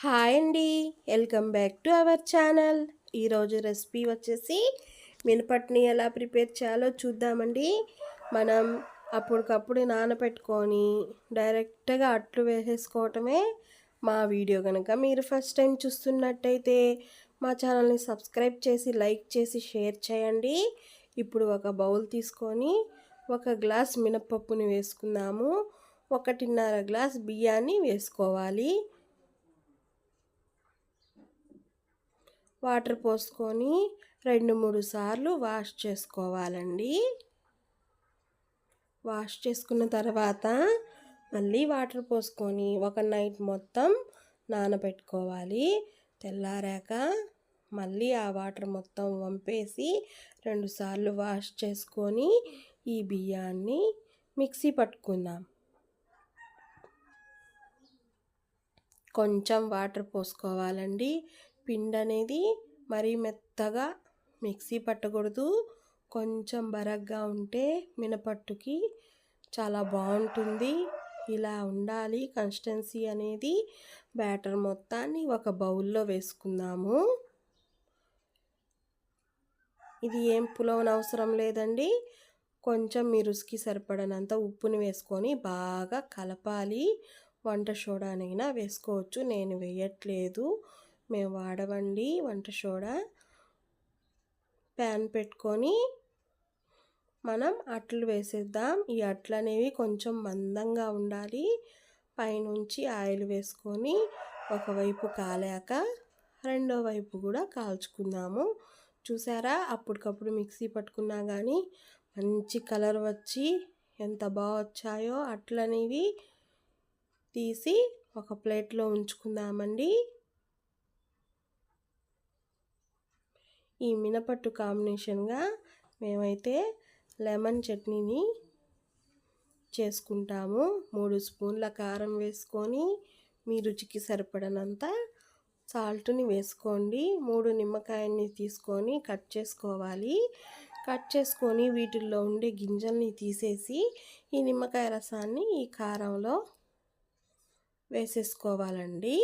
Hi అండి. Welcome back to our channel. ఈరోజు recipe వచ్చేసి మినపట్ని ఎలా ప్రిపేర్ చేయాలో చూద్దామండి. మనం అప్పటికప్పుడు నానబెట్టుకొని డైరెక్ట్గా అట్లు వేసేసుకోవటమే మా వీడియో కనుక మీరు ఫస్ట్ టైం చూస్తున్నట్టయితే మా ఛానల్ని సబ్స్క్రైబ్ చేసి లైక్ చేసి షేర్ చేయండి. ఇప్పుడు ఒక బౌల్ తీసుకొని ఒక గ్లాస్ మినపప్పుని వేసుకుందాము. ఒకటిన్నర గ్లాస్ బియ్యాన్ని వేసుకోవాలి. వాటర్ పోసుకొని రెండు మూడు సార్లు వాష్ చేసుకోవాలండి. వాష్ చేసుకున్న తర్వాత మళ్ళీ వాటర్ పోసుకొని ఒక నైట్ మొత్తం నానబెట్టుకోవాలి. తెల్లారాక మళ్ళీ ఆ వాటర్ మొత్తం వంపేసి రెండుసార్లు వాష్ చేసుకొని ఈ బియ్యాన్ని మిక్సీ పట్టుకుందాం. కొంచెం వాటర్ పోసుకోవాలండి. పిండి అనేది మరీ మెత్తగా మిక్సీ పట్టకూడదు. కొంచెం బరగ్గా ఉంటే మినపట్టుకి చాలా బాగుంటుంది. ఇలా ఉండాలి. కన్సిస్టెన్సీ అనేది బ్యాటర్ మొత్తాన్ని ఒక బౌల్లో వేసుకుందాము. ఇది ఏం పులవన అవసరం లేదండి. కొంచెం మీ రుచికి సరిపడినంత ఉప్పుని వేసుకొని బాగా కలపాలి. వంట సోడానైనా వేసుకోవచ్చు. నేను వేయట్లేదు. మేము వాడవండి వంట సోడా. ప్యాన్ పెట్టుకొని మనం అట్లు వేసేద్దాం. ఈ అట్లు అనేవి కొంచెం మందంగా ఉండాలి. పైనుంచి ఆయిల్ వేసుకొని ఒకవైపు కాలాక రెండో వైపు కూడా కాల్చుకుందాము. చూసారా? అప్పటికప్పుడు మిక్సీ పట్టుకున్నా కానీ మంచి కలర్ వచ్చి ఎంత బాగా వచ్చాయో అట్లనేవి తీసి ఒక ప్లేట్లో ఉంచుకుందామండి. ఈ మినపట్టు కాంబినేషన్గా మేమైతే లెమన్ చట్నీని చేసుకుంటాము. మూడు స్పూన్ల కారం వేసుకొని మీ రుచికి సరిపడనంత సాల్ట్ని వేసుకోండి. మూడు నిమ్మకాయల్ని తీసుకొని కట్ చేసుకోవాలి. కట్ చేసుకొని వీటిల్లో ఉండే గింజల్ని తీసేసి ఈ నిమ్మకాయ రసాన్ని ఈ కారంలో వేసేసుకోవాలండి.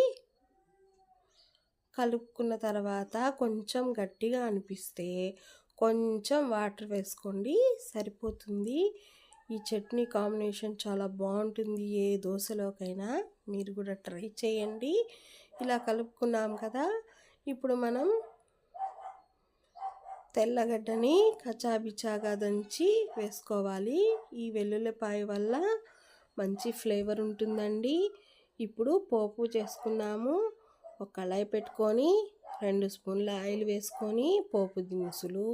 కలుపుకున్న తర్వాత కొంచెం గట్టిగా అనిపిస్తే కొంచెం వాటర్ వేసుకోండి సరిపోతుంది. ఈ చట్నీ కాంబినేషన్ చాలా బాగుంటుంది ఏ దోశలోకైనా మీరు కూడా ట్రై చేయండి. ఇలా కలుపుకున్నాం కదా ఇప్పుడు మనం తెల్లగడ్డని కచాబిచాగా దంచి వేసుకోవాలి. ఈ వెల్లుల్లిపాయ వల్ల మంచి ఫ్లేవర్ ఉంటుందండి. ఇప్పుడు పోపు చేసుకున్నాము. ఒక కళాయి పెట్టుకొని రెండు స్పూన్ల ఆయిల్ వేసుకొని పోపు దినుసులు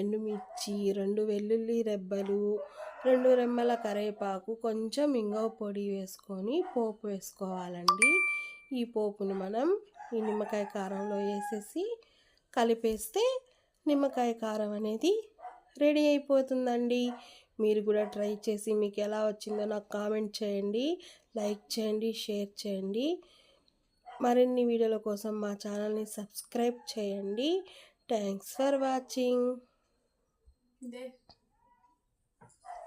ఎండుమిర్చి రెండు వెల్లుల్లి రెబ్బలు రెండు రెమ్మల కరివేపాకు కొంచెం ఇంగవ పొడి వేసుకొని పోపు వేసుకోవాలండి. ఈ పోపుని మనం ఈ నిమ్మకాయ కారంలో వేసేసి కలిపేస్తే నిమ్మకాయ కారం అనేది రెడీ అయిపోతుందండి. మీరు కూడా ట్రై చేసి మీకు ఎలా వచ్చిందో నాకు కామెంట్ చేయండి లైక్ చేయండి షేర్ చేయండి. మరిన్ని వీడియోల కోసం మా ఛానల్ని సబ్స్క్రైబ్ చేయండి. Thanks for watching.